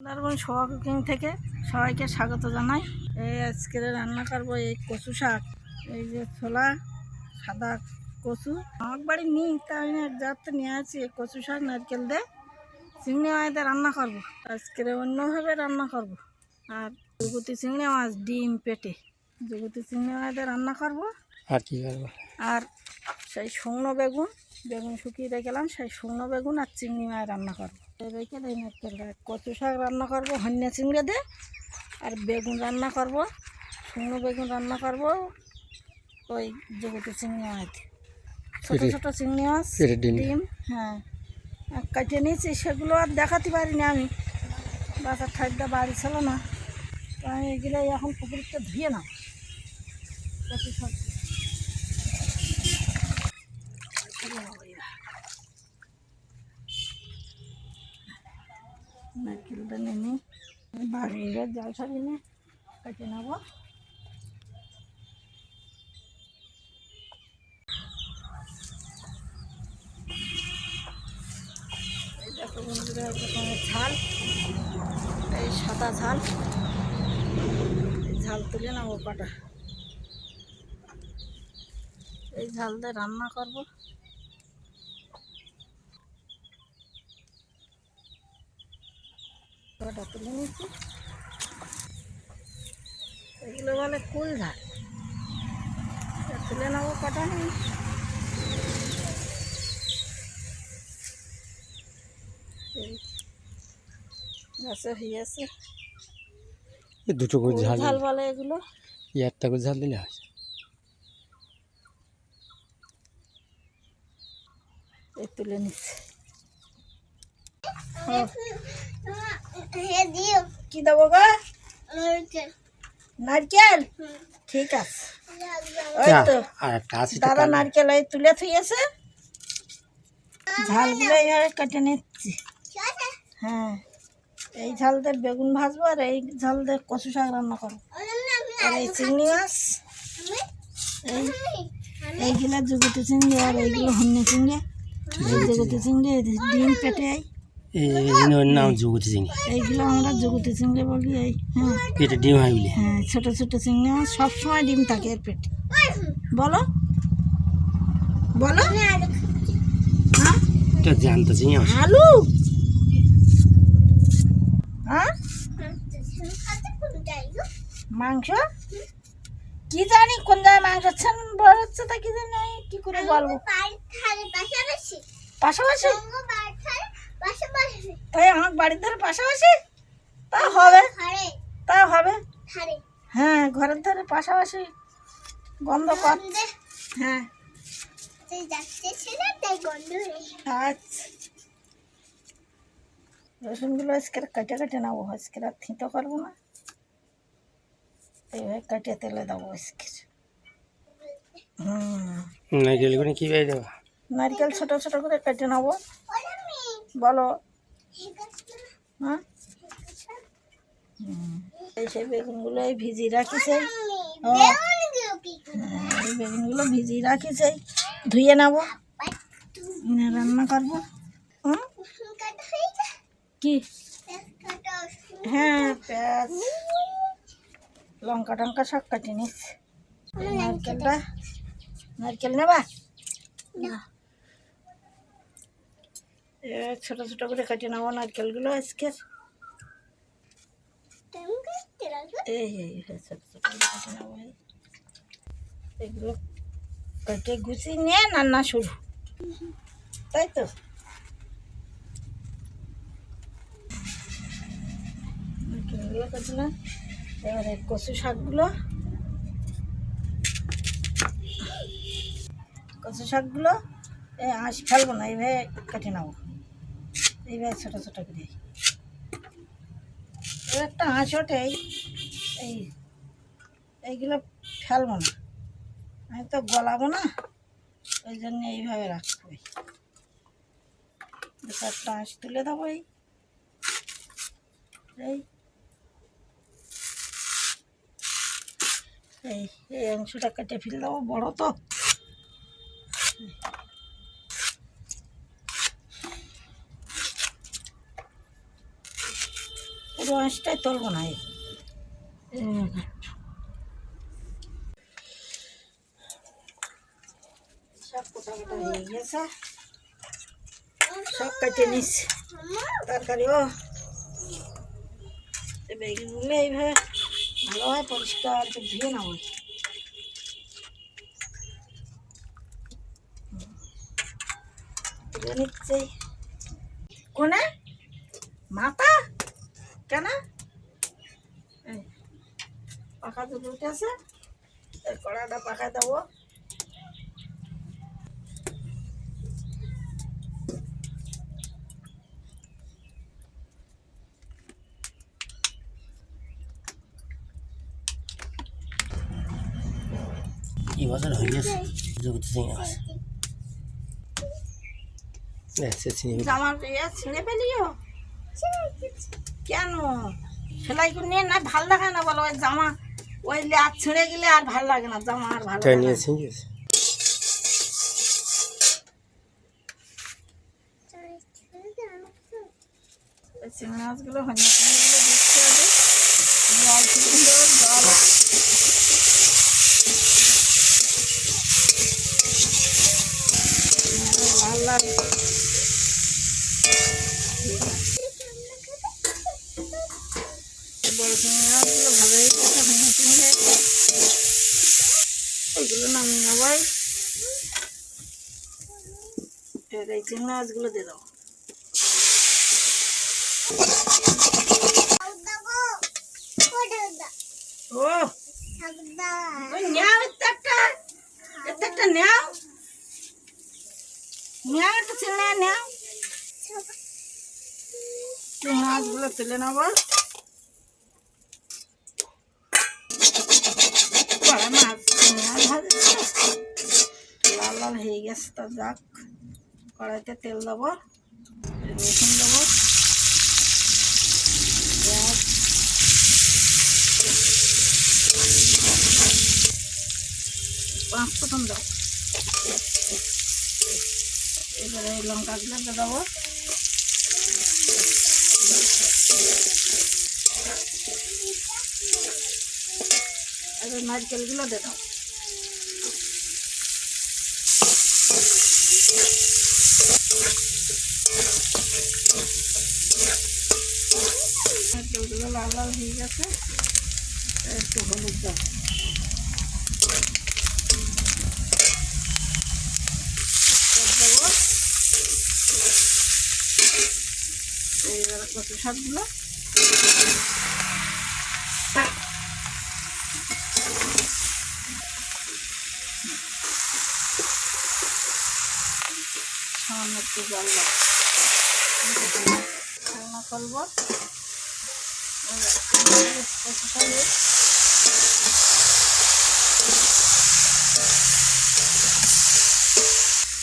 সুন্দরবন সোয়া cooking থেকে সবাইকে স্বাগত জানাই। এই আজকে রান্না করব এই কচু শাক। এই যে ছোলা সাদা কচু। আমার বাড়ি নেই তাই আমি এক জায়গাতে নিয়ে আছি এই কচু শাক নারকেল দে চিংড়ি মাছ দিয়ে রান্না করব। আজকে অন্যভাবে রান্না করব। আর জগতি চিংড়ি মাছ ডিম পেটে। জগতি চিংড়ি মাছ দিয়ে রান্না করব। আর কি করব? আর সেই শুকনো বেগুন বেগুন শুকিয়ে রেখেলাম সেই শুকনো বেগুন আর চিংড়ি মাছ রান্না করব। রেখে দিই নারকেলটা কচু শাক রান্না করব হন্যা চিংড়ি দিয়ে আর বেগুন রান্না করব শুকনো বেগুন রান্না করব ওই জগতি চিংড়ি মাছ ছোটো ছোটো চিংড়ি মাছ ডিম। হ্যাঁ। আর কাটিয়ে নিয়েছি সেগুলো আর দেখাতে পারিনি আমি। বাচ্চার ঠাইটা বাড়ি ছিল না। তো আমি এগুলো এখন পুকুরটা ধুয়ে নাও। কচু শাক। নারকেলটা নেমে বাড়ি এবার জাল সারিয়ে কেটে নেব। দেখো বন্ধুরা রকমের ঝাল। এই সাদা ঝাল। ঝাল তুলে নেব কটা এই ঝাল দিয়ে রান্না করব। কটা তুলে নিচ্ছি। এগুলো বলে কুল ঝাল। তুলে নেব কটা এই গাছে হয়েছে এই দুটো করে ঝাল ঝাল বলে এগুলো। একটা করে ঝাল দিলে হয়। এই তুলে নিচ্ছে। কি দেবো গো? নারকেল। ঠিক আছে। ওই তো। দাদা নারকেল এই তুলে থুয়েছে ঝালগুলো এইভাবে কেটে নিচ্ছি। হ্যাঁ। এই ঝাল দিয়ে বেগুন ভাজবো আর এই ঝাল দিয়ে কচু শাক রান্না করব। আর এই চিংড়ি মাছ। এই এইগুলো জগতি চিংড়ি আর এইগুলো হন্যে চিংড়ি। এই জগতি চিংড়ি ডিম পেটে ওর নাম যুগতি চিংড়ি এইগুলো আমরা জগতি চিংড়ি বলি এই হ্যাঁ পেটে ডিম হয় বলে। হ্যাঁ ছোটো ছোটো চিংড়ি মাছ সবসময় ডিম থাকে এর পেটে। বলো? বলো? হ্যাঁ? এটা জানতে আলু? হ্যাঁ? মাংস? কি জানি কোন জায়গায় মাংস বড় হচ্ছে তা কি জানি কি করে বলব? পাশাপাশি। তাই আমার বাড়ির ধারে পাশাপাশি? তা হবে। তা হবে। হ্যাঁ ঘরের ধারে পাশাপাশি গন্ধ কর। হ্যাঁ। আচ্ছা। রসুনগুলো আজকে কেটে কেটে নেব আজকে আর থিতো করব না। এইভাবে কেটে তেলে দেবো আজকে। হুম। নারকেল করে কি দেবো? নারকেল ছোট ছোট করে কেটে নেব। বলো। হ্যাঁ এই সেই বেগুনগুলো এই ভিজিয়ে রাখিছে। ও। হ্যাঁ, এই বেগুনগুলো ভিজিয়ে রাখিছে। ধুয়ে নেব। রান্না করব। হুম? কি? হ্যাঁ পেঁয়াজ। লঙ্কা টঙ্কা সব এই নারকেলটা। নারকেল নেবা? না। ছোটো ছোটো করে কাটিয়ে নেব নারকেলগুলো আজকে। এই ছোটো ছোটো করে কেটে এগুলো কেটে নিয়ে শুরু। তাই এবারে কচু শাকগুলো। কচু শাকগুলো আঁশ ফেলব না, এইভাবে কেটে নেব। এইভাবে ছোটো ছোটো করে। একটা আঁশ ওঠে, এই এই এইগুলো ফেলব না। আমি তো গলাবো না, ওই জন্য এইভাবে রাখতে হবে। আঁশ তুলে দেবো এই। এই এই অংশটা কেটে ফেলে দেবো, বড় তো। পুরো আঁশটাই তুলবো না সব কোটা কোটা হয়ে গেছে। সব কেটে নিস তরকারি, ও। এই বেগুনগুলো এইভাবে ভালোভাবে পরিষ্কার করে ধুয়ে নেব। তুলে নিচ্ছে। কোনে? মাথা? কেন? পাখা দুটো উঠেছে কড়াটা পাখায় দেবো। এই বছর হয়ে গেছে? জগতে চিনি জামার ইয়ে ছিঁড়ে পেলিও কেন? সেলাই করে নিয়ে না ভালো লাগে না বলো ওই জামা। ওই লেয়ার ছিঁড়ে গেলে আর ভালো লাগে না জামা আর ভালো তাই লাগে না। চিংড়ি মাছগুলো হন্য চিংড়িগুলো দেখতে হবে জল সুন্দর জল ভালো লাগে বড় চিংড়ি মাছগুলো ভালো হয়ে গেছে হন্য ওইগুলো নামিয়ে নেবাই এই চিংড়ি মাছগুলো দিয়ে দাও। ও ওই একটা একটা নেও নেও একটা চিংড়ি নেও চিংড়ি মাছগুলো তুলে নেব বড় মাছ চিংড়ি মাছ ভাজছে লাল লাল হয়ে গেছে তো যাক, কড়াইতে তেল দেবো, রসুন দেবো পাঁচ ফোটন দাও। এবারে লঙ্কাগুলো দেবো। এবার নারকেলগুলো দিয়ে দাও। নারকেলগুলো লাল লাল হয়ে গেছে। একটু হলুদ দাও। এইবার কত শাকগুলো সামান্য একটু জল রান্না করব।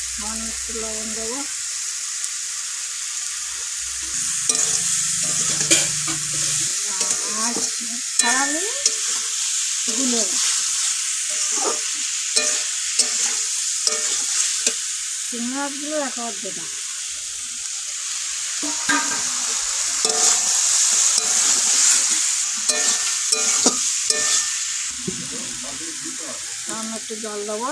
সামান্য একটু লবণ দেবো। আর ছাড়ালে গুলে চিংড়ি মাছগুলো একেবারে দেবা সামান্য একটু জল দেবো।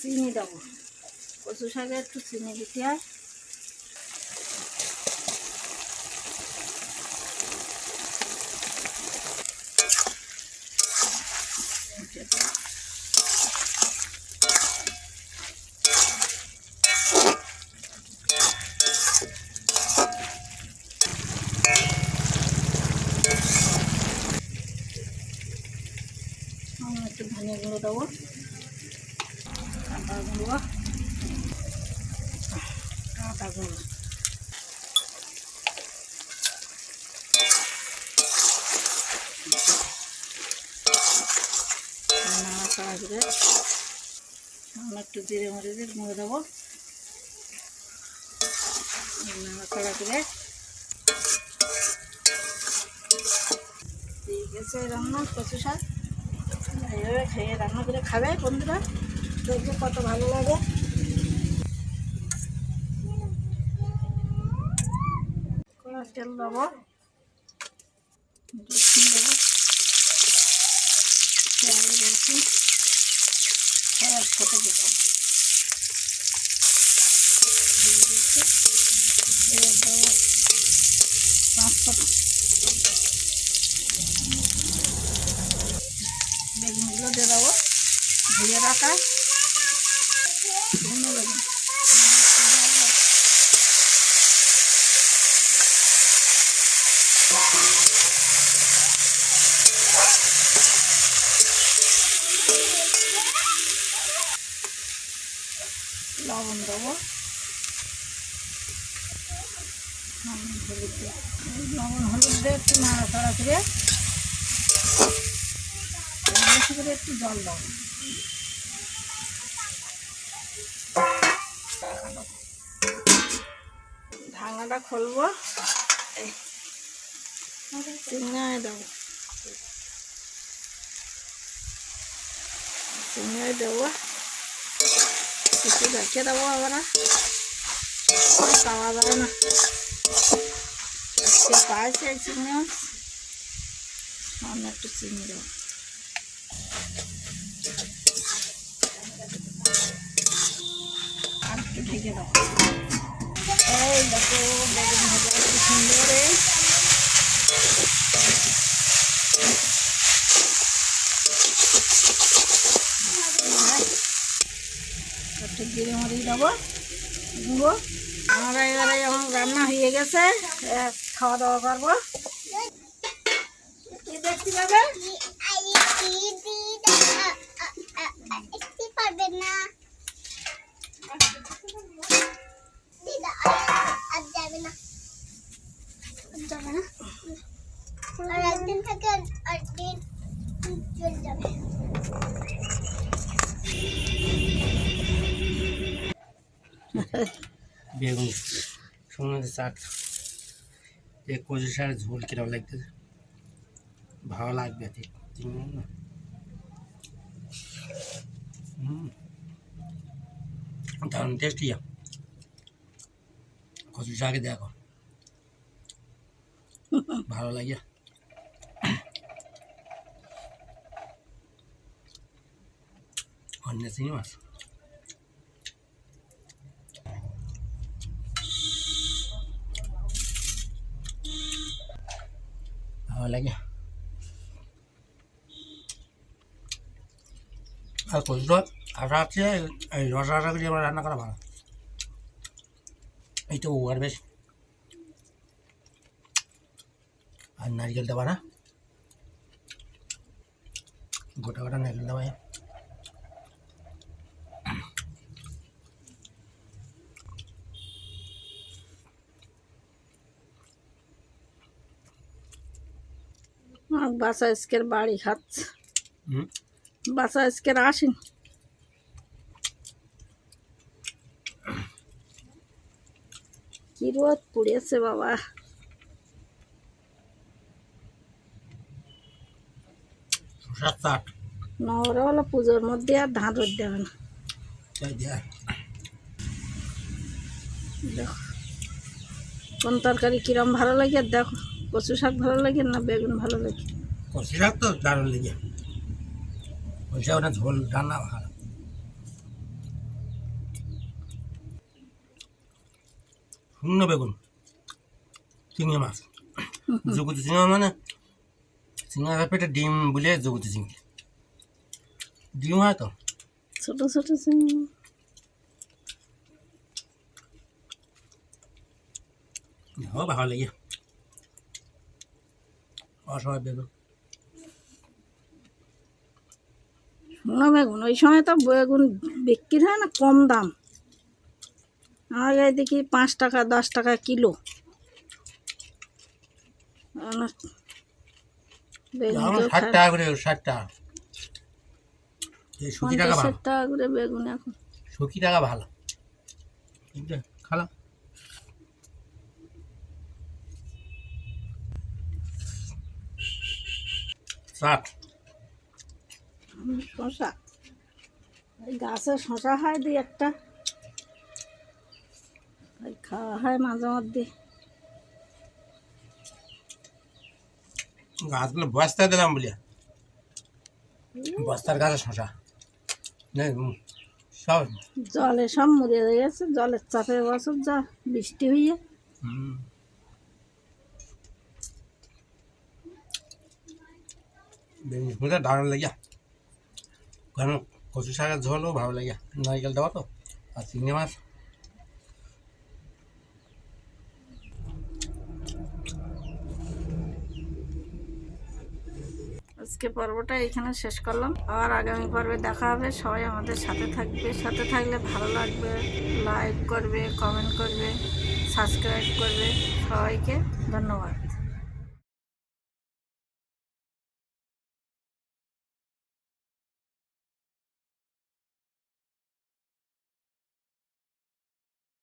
চিনি দেবো। কচু শাকে একটু চিনি দিতে হয় সামান্য একটু ধনিয়া গুঁড়ো দেবো আদা গুঁড়ো আদা গুঁড়ো নাড়াচাড়া করে সামান্য একটু জিরে মরিচের গুঁড়ো দেবো। নাড়াচাড়া করে। ঠিক আছে রান্না, কচু শাক। এইভাবে খেয়ে রান্না করে খাবে বন্ধুরা। দেখবে কত ভালো লাগে। তেল দেবো রসুন দেবো পেঁয়াজ রসুন সব একসাথে দেবো দিয়ে দিচ্ছি। এবার দেবো পাঁচ ফোঁটা বেগুনগুলো দিয়ে দেবো ধুয়ে রাখা শুকনো বেগুন লবণ দেবো লবণ হলুদ দিয়ে এই লবণ হলুদ দিয়ে একটু নাড়াচাড়া করে, বেশি করে একটু জল দেবো ঢাকনাটা খুলবো। চিংড়ায় দেবো। চিংড়ায় দেবো। কিছু রেখে দেবো আবার না। পাইছে এই চিংড়ি সামনে একটু চিনি দেবো। আর একটু ঢেকে দেবো। এই দেখো, বেগুন ভাজা কি সুন্দর একটু জিরে মরিচ দেবো, গুঁড়ো। আমরা এবারে যেমন রান্না হয়ে গেছে খাওয়া দাওয়া করব। দেখতে পাবে? পারবেন না যাবে থেকে আর দিন চলে যাবে বেগুন। সঙ্গে চাট এ কচু শাকের ঝোল কিরম লাগতেছে? ভালো লাগবে ঠিক না দারুণ টেস্টি কচু শাকে দেখো ভালো লাগে। অন্য চিংড়ি মাছ ভালো লাগে। আর কচুটা এই রসা দিয়ে আমরা রান্না করা ভালো। এই তো আর বেশ। আর নারিকেল দেবা না। গোটা গোটা নারিকেল দেবা বাসা আজকের বাড়ি খাচ্ছে বাসা আজকের আসেন। কি রোদ পুড়েছে বাবা। নহরে হলো পুজোর মধ্যে আর ধান রোদ দেবে না। কোন তরকারি কিরম ভালো লাগে আর দেখো। কচু শাক ভালো লাগে না বেগুন ভালো লাগে? কষি শাক তো দারুণ লেগে। বলছে ওটা ঝোল রান্না ভালো। শূন্য বেগুন চিংড়ি মাছ। জগতি চিংড়ি মানে চিংড়ি পেটে ডিম বলে জগতি চিংড়ি। ডিম হয় তো? ছোট ছোট চিংড়ি ভালো লাগে। অসময় বেগুন শোনো বেগুন ওই সময় তো বেগুন বিক্রি হয় না কম দাম। আগে দেখি পাঁচ টাকা দশ টাকা কিলো। ষাট টাকা করে ষাট টাকা। এই টাকা ভালো। টাকা করে বেগুন এখন। শুকি টাকা ভালো। খালা ষাট। শশা। এই গাছে শশা হয় দুই একটা। ওই খাওয়া হয় মাঝে মধ্যে। গাছগুলো বস্তা দিলাম বলিয়া। বস্তার গাছে শশা। সব জলে সব মরে গেছে জলের চাপে বছর যা বৃষ্টি হইয়ে। হুম। বেগুন ফুলটা দারুণ লাগিয়া। কারণ কচু শাকের ঝোলও ভালো লাগিয়া। নারিকেল দেওয়া তো? আর চিংড়ি মাছ? আজকে পর্বটা এখানে শেষ করলাম। আবার আগামী পর্বে দেখা হবে। সবাই আমাদের সাথে থাকবে। সাথে থাকলে ভালো লাগবে। লাইক করবে কমেন্ট করবে সাবস্ক্রাইব করবে। সবাইকে ধন্যবাদ।